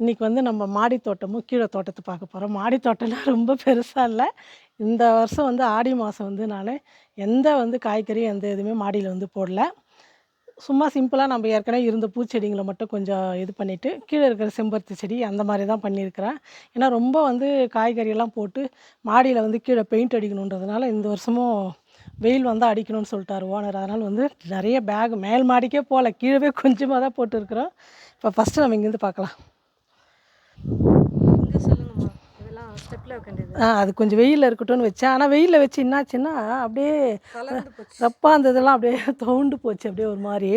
இன்றைக்கி வந்து நம்ம மாடி தோட்டமும் கீழே தோட்டத்தை பார்க்க போகிறோம் மாடி தோட்டம்னா ரொம்ப பெருசாக இல்லை. இந்த வருஷம் வந்து ஆடி மாதம் வந்து நான் எந்த வந்து காய்கறி எந்த எதுவுமே மாடியில் வந்து போடல. சும்மா சிம்பிளாக நம்ம ஏற்கனவே இருந்த பூச்செடிங்களை மட்டும் கொஞ்சம் இது பண்ணிவிட்டு கீழே இருக்கிற செம்பருத்தி செடி அந்த மாதிரி தான் பண்ணியிருக்கிறேன். ஏன்னா ரொம்ப வந்து காய்கறியெல்லாம் போட்டு மாடியில் வந்து கீழே பெயிண்ட் அடிக்கணுன்றதுனால இந்த வருஷமும் வெயில் வந்து அடிக்கணும்னு சொல்லிட்டாரு ஓனர். அதனால் வந்து நிறைய பேக் மேல் மாடிக்கே போகல. கீழே கொஞ்சமாக தான் போட்டுருக்குறோம். இப்போ ஃபஸ்ட்டு நம்ம இங்கேருந்து பார்க்கலாம் இங்கே சொல்லுங்கம்மா இதெல்லாம் ஸ்டெப்பில் வைக்க வேண்டியது ஆ அது கொஞ்சம் வெயிலில் இருக்கட்டும்னு வச்சேன். ஆனால் வெயிலில் வச்சு என்னாச்சுன்னா அப்படியே ரப்பாக இருந்ததெல்லாம் அப்படியே தவுண்டு போச்சு அப்படியே ஒரு மாதிரி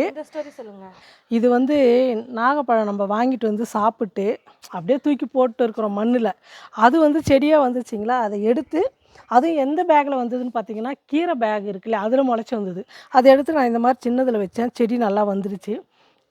இது வந்து நாகப்பழம் நம்ம வாங்கிட்டு வந்து சாப்பிட்டு அப்படியே தூக்கி போட்டு இருக்கிறோம் மண்ணில். அது வந்து செடியாக வந்துச்சுங்களா? அதை எடுத்து அதுவும் எந்த பேக்கில் வந்ததுன்னு பார்த்தீங்கன்னா கீரை பேக் இருக்குல்ல அதில் முளைச்சி வந்தது. அதை எடுத்து நான் இந்த மாதிரி சின்னதில் வச்சேன். செடி நல்லா வந்துருச்சு.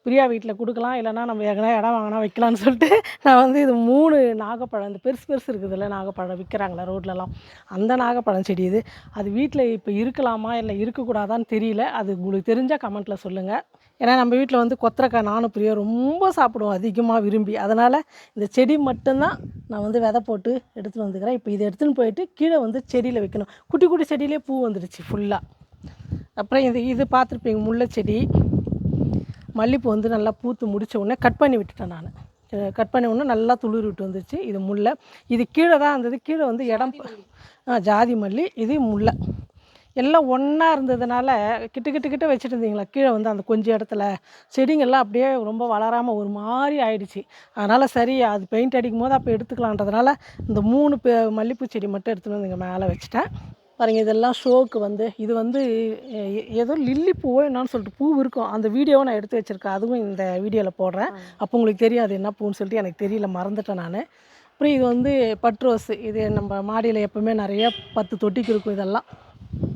பிரியா வீட்டில் கொடுக்கலாம். இல்லைன்னா நம்ம ஏற்கனவே இடம் வாங்கினா வைக்கலாம்னு சொல்லிட்டு நான் வந்து இது மூணு நாகப்பழம் இந்த பெருசு பெருசு இருக்குதுல்ல நாகப்பழம் விற்கிறாங்களா ரோட்லலாம். அந்த நாகப்பழம் செடி இது. அது வீட்டில் இப்போ இருக்கலாமா இல்லை இருக்கக்கூடாதான்னு தெரியல. அது உங்களுக்கு தெரிஞ்சால் கமெண்ட்டில் சொல்லுங்கள் ஏன்னா நம்ம வீட்டில் வந்து கொத்தரக்காய் நானும் பிரியா ரொம்ப சாப்பிடுவோம் அதிகமாக விரும்பி. அதனால் இந்த செடி மட்டும்தான் நான் வந்து விதை போட்டு எடுத்துகிட்டு வந்துக்கிறேன். இப்போ இதை எடுத்துன்னு போயிட்டு கீழே வந்து செடியில் வைக்கணும். குட்டி குட்டி செடியிலே பூ வந்துடுச்சு ஃபுல்லாக அப்புறம் இது இது பார்த்துருப்பீங்க முல்லை செடி மல்லிப்பூ வந்து நல்லா பூத்து முடித்த உடனே கட் பண்ணி விட்டுட்டேன் நான். கட் பண்ணி உடனே நல்லா துளிர் விட்டு வந்துச்சு இது முல்லை. இது கீழே தான் இருந்தது. கீழே வந்து இடம் ஜாதி மல்லி இது முல்லை. எல்லாம் ஒன்றா இருந்ததுனால கிட்ட கிட்ட கிட்ட வச்சுட்டு இருந்தீங்களா? கீழே வந்து அந்த கொஞ்சம் இடத்துல செடிங்கள்லாம் அப்படியே ரொம்ப வளராமல் ஒரு மாதிரி ஆயிடுச்சு. அதனால் சரி அது பெயிண்ட் அடிக்கும் போது அப்போ எடுத்துக்கலான்றதுனால இந்த மூணு மல்லிப்பூ செடி மட்டும் எடுத்துகிட்டு வந்து இங்கே மேலே வச்சுட்டேன். பாருங்க இதெல்லாம் ஷோக்கு வந்து. இது வந்து ஏதோ லில்லி பூவோ என்னன்னு சொல்லிட்டு பூ இருக்கும். அந்த வீடியோவை நான் எடுத்து வச்சுருக்கேன். அதுவும் இந்த வீடியோவில் போடுறேன். அப்போ உங்களுக்கு தெரியும் அது என்ன பூன்னு சொல்லிட்டு எனக்கு தெரியல மறந்துட்டேன் நான். அப்புறம் இது வந்து பட் ரோஸ் இது நம்ம மாடியில் எப்போவுமே நிறைய பத்து தொட்டிக்கு இருக்கும் இதெல்லாம்.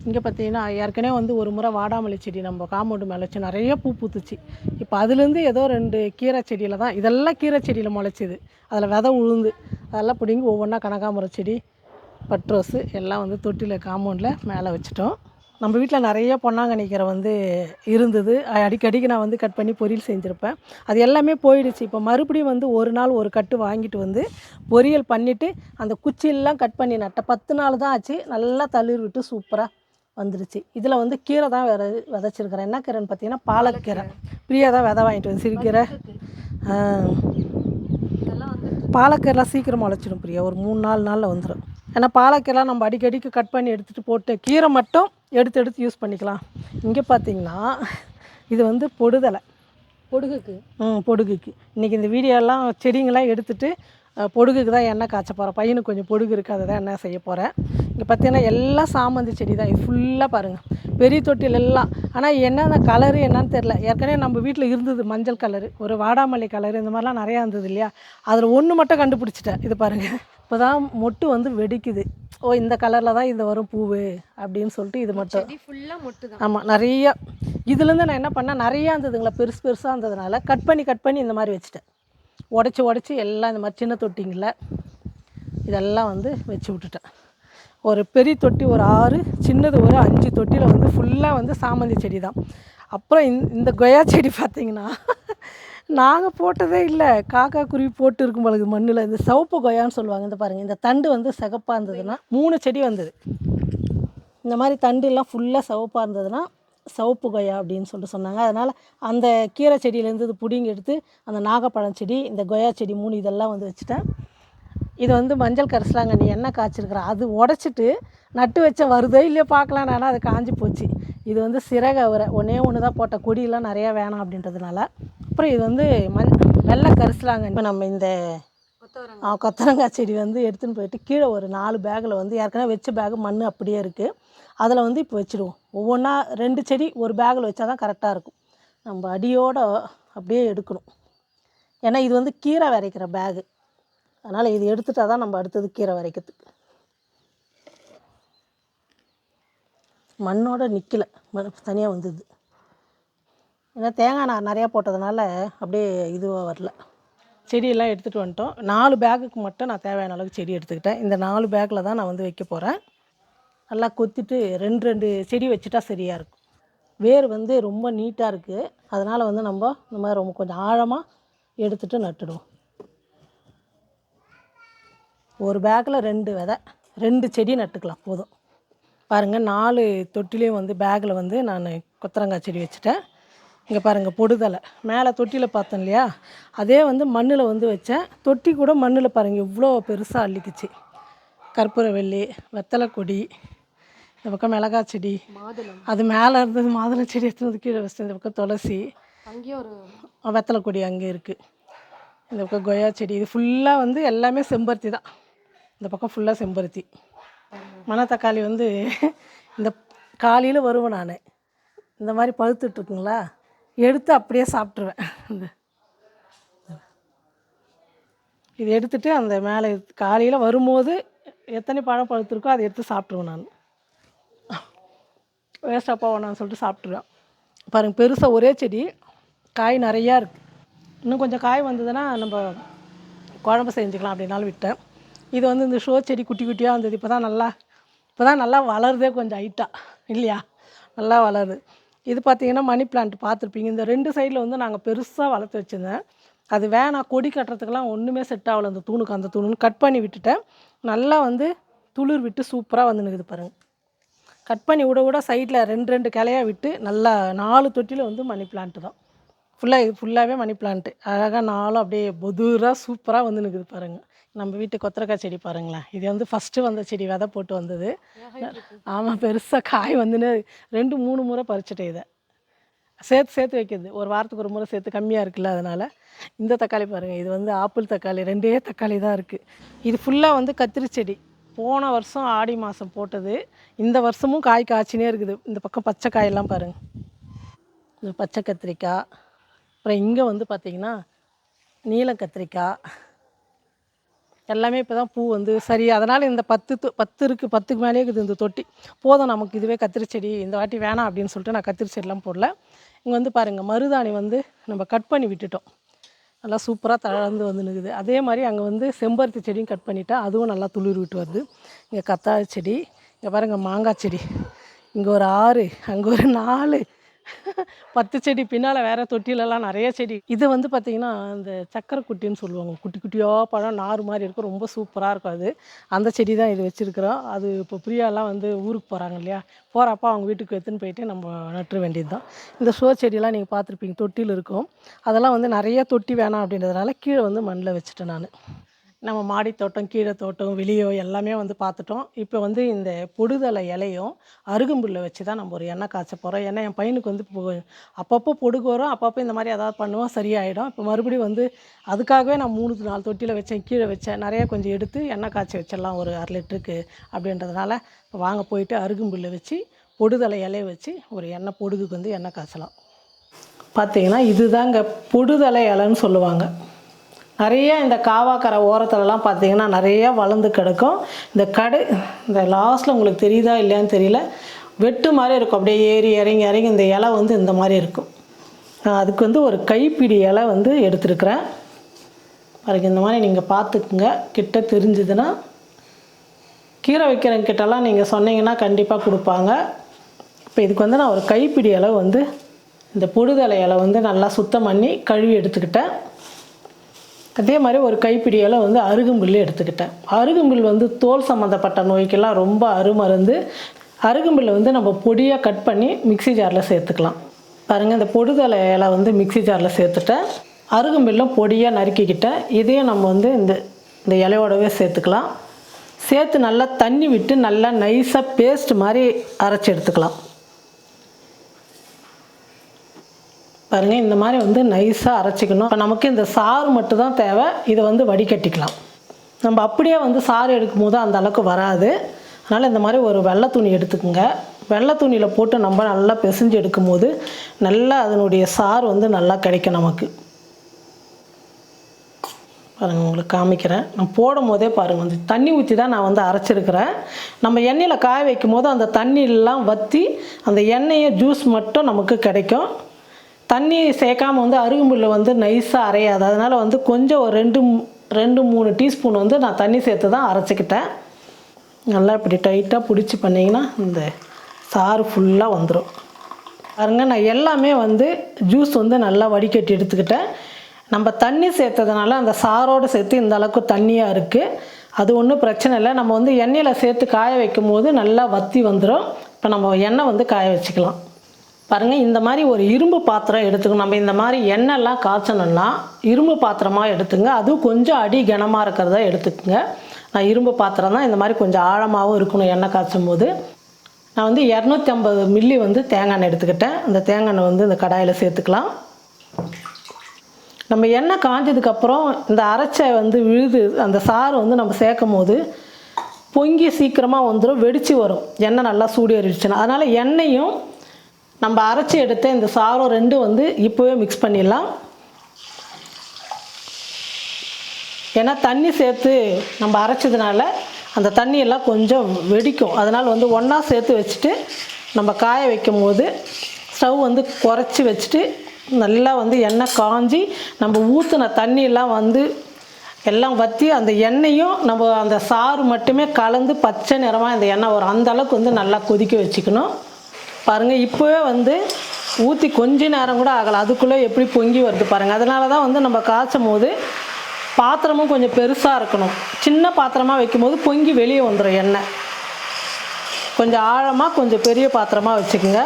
இங்கே பார்த்தீங்கன்னா ஏற்கனவே வந்து ஒரு முறை வாடாமல்லி செடி நம்ம காம்பவுண்டு மேலே வச்சு நிறைய பூ பூத்துச்சு. இப்போ அதுலேருந்து ஏதோ ரெண்டு கீரை செடியில் தான் இதெல்லாம் கீரை செடியில் முளைச்சிது. அதில் விதை உளுந்து அதெல்லாம் பிடிங்கி ஒவ்வொன்றா கனகாமரம் செடி பட் ரோஸு எல்லாம் வந்து தொட்டியில் காம்பவுண்டில் மேலே வச்சுட்டோம். நம்ம வீட்டில் நிறைய பொன்னாங்கண்ணி கீரை வந்து இருந்தது. அடிக்கடிக்கு நான் வந்து கட் பண்ணி பொரியல் செஞ்சுருப்பேன். அது எல்லாமே போயிடுச்சு. இப்போ மறுபடியும் வந்து ஒரு நாள் ஒரு கட்டு வாங்கிட்டு வந்து பொரியல் பண்ணிவிட்டு அந்த குச்சியெல்லாம் கட் பண்ணி நட்ட பத்து நாள் தான் ஆச்சு. நல்லா தளிர் விட்டு சூப்பராக வந்துருச்சு. இதில் வந்து கீரை தான் வித விதைச்சிருக்கிறேன். என்ன கீரைன்னு பார்த்தீங்கன்னா பாலக்கீரை. பிரியா தான் விதை வாங்கிட்டு வந்து வந்து பாலக்கீரைலாம் சீக்கிரம் முளைச்சிடும் பிரியா. ஒரு மூணு நாலு நாளில் வந்துடும் ஏன்னா பாலக்கீரைலாம் நம்ம அடிக்கடிக்கு கட் பண்ணி எடுத்துகிட்டு போட்டு கீரை மட்டும் எடுத்து எடுத்து யூஸ் பண்ணிக்கலாம். இங்கே பார்த்தீங்கன்னா இது வந்து பொடுதலை பொடுகுக்கு? ம் பொடுகுக்கு. இன்றைக்கி இந்த வீடியோலாம் செடிங்கெல்லாம் எடுத்துட்டு பொடுகுக்கு தான் எண்ணெய் காய்ச்ச போகிறேன் பையனுக்கு கொஞ்சம் பொடுகு இருக்குது அதை தான் எண்ணெய் செய்ய போகிறேன் இங்கே பார்த்தீங்கன்னா எல்லாம் சாமந்தி செடி தான் இது ஃபுல்லாக பாருங்கள் பெரிய தொட்டில் எல்லாம். ஆனால் என்னென்ன கலரு என்னன்னு தெரில ஏற்கனவே நம்ம வீட்டில் இருந்தது மஞ்சள் கலரு ஒரு வாடாமல்லி கலரு இந்த மாதிரிலாம் நிறையா இருந்தது இல்லையா? அதில் ஒன்று மட்டும் கண்டுபிடிச்சிட்டேன். இது பாருங்கள் இப்போ தான் மொட்டு வந்து வெடிக்குது. ஓ இந்த கலரில் தான் இது வரும் பூவு அப்படின்னு சொல்லிட்டு இது மட்டும். ஃபுல்லாக மொட்டு தான் ஆமாம் நிறைய. இதுலேருந்து நான் என்ன பண்ணேன் நிறையா இருந்ததுங்களா பெருசு பெருசாக இருந்ததுனால கட் பண்ணி கட் பண்ணி இந்த மாதிரி வச்சுட்டேன். உடச்சி உடச்சி எல்லாம் இந்த மாதிரி சின்ன தொட்டிங்கள இதெல்லாம் வந்து வச்சு விட்டுட்டேன். ஒரு பெரிய தொட்டி ஒரு ஆறு சின்னது ஒரு அஞ்சு தொட்டியில் வந்து ஃபுல்லாக வந்து சாமந்தி செடி தான் அப்புறம் இந்த இந்த கொய்யா செடி பார்த்தீங்கன்னா நாங்கள் போட்டதே இல்லை. காக்கா குருவி போட்டு இருக்கும் பொழுது மண்ணில் இந்த சவப்பு கொய்யான்னு சொல்லுவாங்க. இந்த பாருங்கள் இந்த தண்டு வந்து சிகப்பாக இருந்ததுன்னா மூணு செடி வந்தது. இந்த மாதிரி தண்டுலாம் ஃபுல்லாக சிவப்பாக இருந்ததுன்னா சிவப்பு கொய்யா அப்படின்னு சொல்லிட்டு சொன்னாங்க. அதனால் அந்த கீரை செடியிலேருந்து இது பிடிங்கி எடுத்து அந்த நாகப்பழம் செடி இந்த கொய்யா செடி மூணு இதெல்லாம் வந்து வச்சுட்டேன். இது வந்து மஞ்சள் கரிசலாங்கண்ணி என்ன காய்ச்சிருக்கிறேன் அது உடச்சிட்டு நட்டு வச்ச வருதோ இல்லையோ பார்க்கலாம். ஆனால் அது காஞ்சி போச்சு. இது வந்து சிறகு அவரை ஒன்றே ஒன்று தான் போட்ட கொடியெல்லாம் நிறையா வேணாம் அப்படின்றதுனால அப்புறம் இது வந்து மஞ் வெள்ளை கரிசலாங்கண்ணி இப்போ நம்ம இந்த கொத்தரங்காய் செடி வந்து எடுத்துன்னு போயிட்டு கீழே ஒரு நாலு பேக்கில் வந்து ஏற்கனவே வச்ச பேக் மண் அப்படியே இருக்குது அதில் வந்து இப்போ வச்சுடுவோம். ஒவ்வொன்றா ரெண்டு செடி ஒரு பேக்கில் வச்சா தான் கரெக்டாக இருக்கும். நம்ம அடியோட அப்படியே எடுக்கணும். ஏன்னா இது வந்து கீரை விதைக்கிற பேகு அதனால் இது எடுத்துட்டா தான் நம்ம அடுத்தது கீரை விதைக்கிறதுக்கு மண்ணோட நிற்கல தனியாக வந்தது. ஏன்னா தேங்காய் நான் நிறையா போட்டதுனால அப்படியே இதுவாக வரல. செடியெல்லாம் எடுத்துகிட்டு வந்துட்டோம். நாலு பேக்குக்கு மட்டும் நான் தேவையான அளவுக்கு செடி எடுத்துக்கிட்டேன். இந்த நாலு பேக்கில் தான் நான் வந்து வைக்க போகிறேன் நல்லா கொத்திட்டு ரெண்டு ரெண்டு செடி வச்சுட்டா சரியாக இருக்கும். வேர் வந்து ரொம்ப நீட்டாக இருக்குது அதனால் வந்து நம்ம இந்த மாதிரி ரொம்ப கொஞ்சம் ஆழமாக எடுத்துகிட்டு நட்டுடுவோம். ஒரு பேக்கில் ரெண்டு விதை ரெண்டு செடி நட்டுக்கலாம் போதும். பாருங்கள் நாலு தொட்டிலையும் வந்து பேக்கில் வந்து நான் கொத்தரங்காய் செடி வச்சுட்டேன். இங்கே பாருங்கள் பொடுதலை. மேலே தொட்டியில் பார்த்தேன் இல்லையா? அதே வந்து மண்ணில் வந்து வச்சேன். தொட்டி கூட மண்ணில் பாருங்கள் இவ்வளோ பெருசாக அள்ளிக்குச்சு. கற்பூரவள்ளி வெத்தலை கொடி இந்த பக்கம் மிளகாய் செடி அது மேலே இருந்தது மாதுளை செடி எடுத்து கீழே வச்சேன் இந்த பக்கம் துளசி அங்கேயும் ஒரு வெத்தலை கொடி அங்கே இருக்குது இந்த பக்கம் கொய்யா செடி இது ஃபுல்லாக வந்து எல்லாமே செம்பருத்தி தான். இந்த பக்கம் ஃபுல்லாக செம்பருத்தி. மணத்தக்காளி வந்து இந்த காலையில் வருவேன் நான். இந்த மாதிரி பழுத்துட்ருக்குங்களா எடுத்து அப்படியே சாப்பிட்ருவேன் இந்த இது எடுத்துட்டு அந்த மேலே காலையில் வரும்போது எத்தனை பழம் பழுத்திருக்கோ அதை எடுத்து சாப்பிட்ருவேன் நான். வேஸ்ட்டாக போவேன் சொல்லிட்டு சாப்பிட்ருவேன் பாருங்கள் பெருசாக ஒரே செடி காய் நிறையா இருக்குது இன்னும் கொஞ்சம் காய் வந்ததுன்னா நம்ம குழம்பு செஞ்சுக்கலாம் அப்படின்னாலும் விட்டேன். இது வந்து இந்த ஷோ செடி குட்டி குட்டியாக வந்தது இப்போ தான் நல்லா இப்போ தான் நல்லா வளருதே கொஞ்சம் ஹைட்டாக இல்லையா? நல்லா வளருது. இது பார்த்தீங்கன்னா மணி பிளான்ட் பார்த்துருப்பீங்க இந்த ரெண்டு சைடில் வந்து நாங்கள் பெருசாக வளர்த்து வச்சுருந்தேன். அது வேணாம் கொடி கட்டுறதுக்கெலாம் ஒன்றுமே செட் ஆகலை அந்த தூணுக்கு அந்த தூணுன்னு கட் பண்ணி விட்டுட்டேன். நல்லா வந்து துளிர் விட்டு சூப்பராக வந்து நிற்குது பாருங்கள் கட் பண்ணி விட விட சைடில் ரெண்டு ரெண்டு கிளையாக விட்டு நல்லா நாலு தொட்டியில் வந்து மணி பிளான்ட்டு தான். ஃபுல்லாக இது ஃபுல்லாகவே மணி பிளான்ட்டு அழகாக நாலும் அப்படியே பொதுராக சூப்பராக வந்து நிற்குது பாருங்கள் நம்ம வீட்டு கொத்தரக்காய் செடி பாருங்களேன். இது வந்து ஃபஸ்ட்டு வந்த செடி விதை போட்டு வந்தது. ஆமாம் பெருசாக காய் வந்துன்னு ரெண்டு மூணு முறை பறிச்சிட்டேன் இதை. சேர்த்து சேர்த்து வைக்கிறது. ஒரு வாரத்துக்கு ஒரு முறை சேர்த்து கம்மியாக இருக்குல்ல அதனால். இந்த தக்காளி பாருங்கள் இது வந்து ஆப்பிள் தக்காளி ரெண்டே தக்காளி தான் இருக்குது இது ஃபுல்லாக வந்து கத்திரி செடி. போன வருஷம் ஆடி மாதம் போட்டது. இந்த வருஷமும் காய் காய்ச்சினே இருக்குது. இந்த பக்கம் பச்சை காயெல்லாம் பாருங்கள் இந்த பச்சை கத்திரிக்காய். அப்புறம் இங்கே வந்து பார்த்திங்கன்னா நீல கத்திரிக்காய். எல்லாமே இப்போ தான் பூ வந்து சரி. அதனால் இந்த பத்து பத்து இருக்குது பத்துக்கு மேலேயே இருக்குது இந்த தொட்டி. போதும் நமக்கு இதுவே கத்திரி செடி இந்த வாட்டி வேணாம் அப்படின்னு சொல்லிட்டு நான் கத்திரி செடிலாம் போடல. இங்கே வந்து பாருங்கள் மருதாணி வந்து நம்ம கட் பண்ணி விட்டுட்டோம். நல்லா சூப்பராக தளர்ந்து வந்து நிற்குது அதே மாதிரி அங்கே வந்து செம்பருத்தி செடியும் கட் பண்ணிட்டா அதுவும் நல்லா துளிர் விட்டு வருது. இங்கே கத்தாழை செடி இங்கே பாருங்கள் மாங்காய் செடி. இங்கே ஒரு ஆறு அங்கே ஒரு நாலு பத்து செடி பின்னால் வேறு தொட்டிலெல்லாம் நிறைய செடி. இது வந்து பார்த்திங்கன்னா இந்த சக்கரை குட்டின்னு சொல்லுவாங்க. குட்டி குட்டியாக பழம் நார் மாதிரி இருக்கும். ரொம்ப சூப்பராக இருக்கும் அது. அந்த செடி தான் இது வச்சுருக்குறோம். அது இப்போ பிரியாலாம் வந்து ஊருக்கு போகிறாங்க இல்லையா? போகிறப்ப அவங்க வீட்டுக்கு எடுத்துன்னு போயிட்டு நம்ம நட்டுற வேண்டியது தான் இந்த ஷோ செடியெல்லாம் நீங்கள் பார்த்துருப்பீங்க. தொட்டியில் இருக்கும். அதெல்லாம் வந்து நிறைய தொட்டி வேணாம் அப்படின்றதுனால கீழே வந்து மண்ணில் வச்சுட்டேன் நான். நம்ம மாடி தோட்டம் கீழே தோட்டம் வெளியோ எல்லாமே வந்து பார்த்துட்டோம். இப்போ வந்து இந்த பொடுதலை இலையும் அருகம்புல்லை வச்சு தான் நம்ம ஒரு எண்ணெய் காய்ச்ச போகிறோம் ஏன்னா என் பையனுக்கு வந்து அப்பப்போ பொடுகு வரும் அப்பப்போ இந்த மாதிரி ஏதாவது பண்ணுவோம் சரியாயிடும். இப்போ மறுபடியும் வந்து அதுக்காகவே நான் மூணு நாலு தொட்டியில் வச்சேன் கீழே வச்சேன். நிறைய கொஞ்சம் எடுத்து எண்ணெய் காய்ச்சி வச்சிடலாம் ஒரு அரை லிட்டருக்கு அப்படின்றதுனால இப்போ வாங்க போயிட்டு அருகம்புல்லை வச்சு பொடுதலை இலையை வச்சு ஒரு எண்ணெய் பொடுகுக்கு வந்து எண்ணெய் காய்ச்சலாம். பார்த்தீங்கன்னா இதுதாங்க பொடுதலை இலைன்னு சொல்லுவாங்க. நிறைய இந்த காவாக்கரை ஓரத்துலலாம் பார்த்தீங்கன்னா நிறைய வளர்ந்து கிடக்கும். இந்த கடை இந்த லாஸ்ட்டில் உங்களுக்கு தெரியுதா இல்லையான்னு தெரியல. வெட்டு மாதிரி இருக்கும். அப்படியே ஏறி இறங்கி இறங்கி இந்த இலை வந்து இந்த மாதிரி இருக்கும். நான் அதுக்கு வந்து ஒரு கைப்பிடி இலை வந்து எடுத்துருக்குறேன். அதுக்கு இந்த மாதிரி நீங்கள் பார்த்துக்குங்க. கிட்ட தெரிஞ்சுதுன்னா கீரை வைக்கிறவங்க கிட்டலாம் நீங்கள் சொன்னீங்கன்னா கண்டிப்பாக கொடுப்பாங்க. இப்போ இதுக்கு வந்து நான் ஒரு கைப்பிடி இலை வந்து இந்த பொடுதலை இலை வந்து நல்லா சுத்தம் பண்ணி கழுவி எடுத்துக்கிட்டேன். அதே மாதிரி ஒரு கைப்பிடியால் வந்து அருகம்புல் எடுத்துக்கிட்டேன். அருகம்புல் வந்து தோல் சம்மந்தப்பட்ட நோய்க்கெல்லாம் ரொம்ப அருமருந்து. அருகம்புல்லை வந்து நம்ம பொடியாக கட் பண்ணி மிக்ஸி ஜாரில் சேர்த்துக்கலாம். பாருங்கள் இந்த பொடுதலை இலை வந்து மிக்ஸி ஜாரில் சேர்த்துட்டேன். அருகம்புல்லும் பொடியாக நறுக்கிக்கிட்டேன். இதையும் நம்ம வந்து இந்த இந்த இலையோடவே சேர்த்துக்கலாம். சேர்த்து நல்லா தண்ணி விட்டு நல்லா நைஸாக பேஸ்ட் மாதிரி அரைச்சி எடுத்துக்கலாம். பாருங்கள் இந்த மாதிரி வந்து நைஸாக அரைச்சிக்கணும். இப்போ நமக்கு இந்த சாறு மட்டும் தான் தேவை. இதை வந்து வடிகட்டிக்கலாம். நம்ம அப்படியே வந்து சாறு எடுக்கும் போது அந்த அளவுக்கு வராது. அதனால் இந்த மாதிரி ஒரு வெள்ளை துணி எடுத்துக்கோங்க. வெள்ளை துணியில் போட்டு நம்ம நல்லா பிசைஞ்சு எடுக்கும் போது நல்லா அதனுடைய சாறு வந்து நல்லா கிடைக்கும் நமக்கு. பாருங்கள் உங்களுக்கு காமிக்கிறேன். நான் போடும் போதே பாருங்கள் வந்து தண்ணி ஊற்றி தான் நான் வந்து அரைச்சிருக்கிறேன். நம்ம எண்ணெயில் காய வைக்கும் போது அந்த தண்ணியெல்லாம் வற்றி அந்த எண்ணெயை ஜூஸ் மட்டும் நமக்கு கிடைக்கும். தண்ணி சேர்க்காம வந்து அருகம்புல்லை வந்து நைஸாக அரையாது. அதனால் வந்து கொஞ்சம் ஒரு ரெண்டு ரெண்டு மூணு டீஸ்பூன் வந்து நான் தண்ணி சேர்த்து தான் அரைச்சிக்கிட்டேன். நல்லா இப்படி டைட்டாக பிடிச்சி பண்ணிங்கன்னா இந்த சாறு ஃபுல்லாக வந்துடும் பாருங்க நான் எல்லாமே வந்து ஜூஸ் வந்து நல்லா வடிகட்டி எடுத்துக்கிட்டேன். நம்ம தண்ணி சேர்த்ததுனால அந்த சாரோடு சேர்த்து இந்த அளவுக்கு தண்ணியாக இருக்குது அது ஒன்றும் பிரச்சனை இல்லை. நம்ம வந்து எண்ணெயில் சேர்த்து காய வைக்கும் போது நல்லா வத்தி வந்துடும் இப்போ நம்ம எண்ணெய் வந்து காய வச்சுக்கலாம். பாருங்கள் இந்த மாதிரி ஒரு இரும்பு பாத்திரம் எடுத்துக்கணும். நம்ம இந்த மாதிரி எண்ணெய்லாம் காய்ச்சணும்னா இரும்பு பாத்திரமாக எடுத்துங்க. அதுவும் கொஞ்சம் அடி கனமாக இருக்கிறத எடுத்துக்கோங்க. நான் இரும்பு பாத்திரம் தான் இந்த மாதிரி கொஞ்சம் ஆழமாகவும் இருக்கணும் எண்ணெய் காய்ச்சும் போது நான் வந்து இரநூத்தி ஐம்பது மில்லி வந்து தேங்காய் எண்ணெய் எடுத்துக்கிட்டேன். அந்த தேங்காய் எண்ணெய் வந்து இந்த கடாயில் சேர்த்துக்கலாம். நம்ம எண்ணெய் காஞ்சதுக்கப்புறம் இந்த அரைச்ச வந்து விழுது அந்த சாறு வந்து நம்ம சேர்க்கும் போது பொங்கி சீக்கிரமாக வந்துடும் வெடித்து வரும். எண்ணெய் நல்லா சூடு அறிவிச்சுன்னா அதனால் எண்ணெயும் நம்ம அரைச்சி எடுத்த இந்த சாரம் ரெண்டும் வந்து இப்போவே மிக்ஸ் பண்ணிடலாம். ஏன்னா தண்ணி சேர்த்து நம்ம அரைச்சதுனால அந்த தண்ணியெல்லாம் கொஞ்சம் வெடிக்கும். அதனால் வந்து ஒன்றா சேர்த்து வச்சுட்டு நம்ம காய வைக்கும் போது ஸ்டவ் வந்து குறைச்சி வச்சுட்டு நல்லா வந்து எண்ணெய் காஞ்சி நம்ம ஊற்றின தண்ணியெல்லாம் வந்து எல்லாம் வற்றி அந்த எண்ணெயும் நம்ம அந்த சாறு மட்டுமே கலந்து பச்சை நிறமாக இந்த எண்ணெய் வரும். அந்த அளவுக்கு வந்து நல்லா கொதிக்க வச்சுக்கணும். பாருங்கள் இப்போவே வந்து ஊற்றி கொஞ்ச நேரம் கூட ஆகலை. அதுக்குள்ளே எப்படி பொங்கி வருது பாருங்கள் அதனால தான் வந்து நம்ம காய்ச்சும் போது பாத்திரமும் கொஞ்சம் பெருசாக இருக்கணும். சின்ன பாத்திரமாக வைக்கும்போது பொங்கி வெளியே வந்துடும் எண்ணெய். கொஞ்சம் ஆழமாக கொஞ்சம் பெரிய பாத்திரமாக வச்சுக்கோங்க.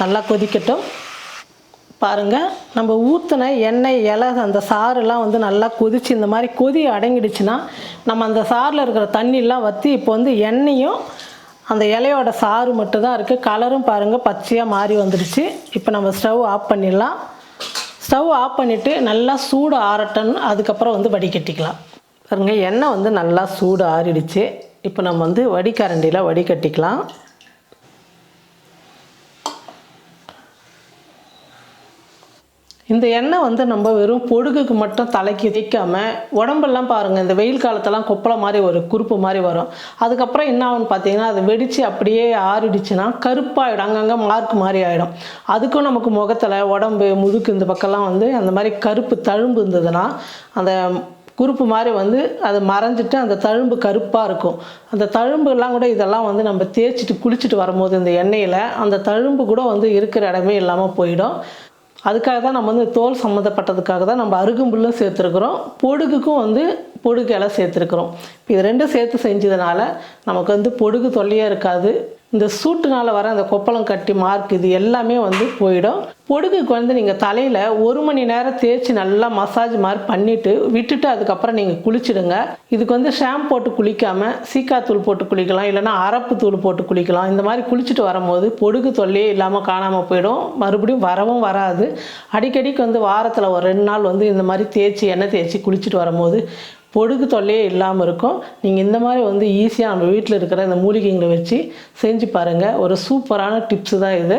நல்லா கொதிக்கட்டும். பாருங்கள் நம்ம ஊற்றின எண்ணெய் இலை அந்த சாறுலாம் வந்து நல்லா கொதிச்சு இந்த மாதிரி கொதி அடங்கிடுச்சுன்னா நம்ம அந்த சாறில் இருக்கிற தண்ணியெலாம் வற்றி இப்போ வந்து எண்ணெயும் அந்த இலையோட சாறு மட்டும் தான் இருக்குது கலரும் பாருங்கள் பச்சையாக மாறி வந்துடுச்சு இப்போ நம்ம ஸ்டவ் ஆஃப் பண்ணிடலாம். ஸ்டவ் ஆஃப் பண்ணிவிட்டு நல்லா சூடு ஆறட்டன்னு அதுக்கப்புறம் வந்து வடிகட்டிக்கலாம் பாருங்கள் எண்ணெய் வந்து நல்லா சூடு ஆறிடுச்சு. இப்போ நம்ம வந்து வடிகரண்டியில் வடிகட்டிக்கலாம் இந்த எண்ணெய் வந்து நம்ம வெறும் பொடுகுக்கு மட்டும் தலைக்கு வைக்காமல் உடம்பெல்லாம் பாருங்கள் இந்த வெயில் காலத்தெல்லாம் கொப்பளை மாதிரி ஒரு குறுப்பு மாதிரி வரும். அதுக்கப்புறம் என்ன ஆகும்னு பார்த்தீங்கன்னா அது வெடித்து அப்படியே ஆறிடுச்சுன்னா கருப்பாகிடும் அங்கங்கே மார்க் மாதிரி ஆகிடும் அதுக்கும் நமக்கு முகத்தில் உடம்பு முதுக்கு இந்த பக்கம்லாம் வந்து அந்த மாதிரி கருப்பு தழும்பு இருந்ததுன்னா அந்த குறுப்பு மாதிரி வந்து அது மறைஞ்சிட்டு அந்த தழும்பு கருப்பாக இருக்கும். அந்த தழும்புலாம் கூட இதெல்லாம் வந்து நம்ம தேய்ச்சிட்டு குளிச்சுட்டு வரும்போது இந்த எண்ணெயில் அந்த தழும்பு கூட வந்து இருக்கிற இடமே இல்லாமல் போயிடும். அதுக்காக தான் நம்ம வந்து தோல் சம்மந்தப்பட்டதுக்காக தான் நம்ம அருகம்புல்லும் சேர்த்துருக்குறோம். பொடுகுக்கும் வந்து பொடுகு இலை சேர்த்துருக்குறோம். இப்போ இது ரெண்டும் சேர்த்து செஞ்சதுனால நமக்கு வந்து பொடுகு தொல்லையே இருக்காது. இந்த சூட்டுனால வர அந்த கொப்பளம் கட்டி மார்க் இது எல்லாமே வந்து போயிடும். பொடுகுக்கு வந்து நீங்கள் தலையில் ஒரு மணி நேரம் தேய்ச்சி நல்லா மசாஜ் மாதிரி பண்ணிவிட்டு விட்டுட்டு அதுக்கப்புறம் நீங்கள் குளிச்சிடுங்க. இதுக்கு வந்து ஷாம் போட்டு குளிக்காமல் சீக்காத்தூள் போட்டு குளிக்கலாம் இல்லைன்னா அரப்பு தூள் போட்டு குளிக்கலாம். இந்த மாதிரி குளிச்சுட்டு வரும்போது பொடுகு தொல்லையே இல்லாமல் காணாமல் போயிடும். மறுபடியும் வரவும் வராது. அடிக்கடிக்கு வந்து வாரத்தில் ஒரு ரெண்டு நாள் வந்து இந்த மாதிரி தேய்ச்சி எண்ணெய் தேய்ச்சி குளிச்சுட்டு வரும்போது பொடுகு தொல்லையே இல்லாமல் இருக்கும். நீங்கள் இந்த மாதிரி வந்து ஈஸியாக நம்ம வீட்டில் இருக்கிற இந்த மூலிகைங்களை வச்சு செஞ்சு பாருங்கள் ஒரு சூப்பரான டிப்ஸு தான் இது.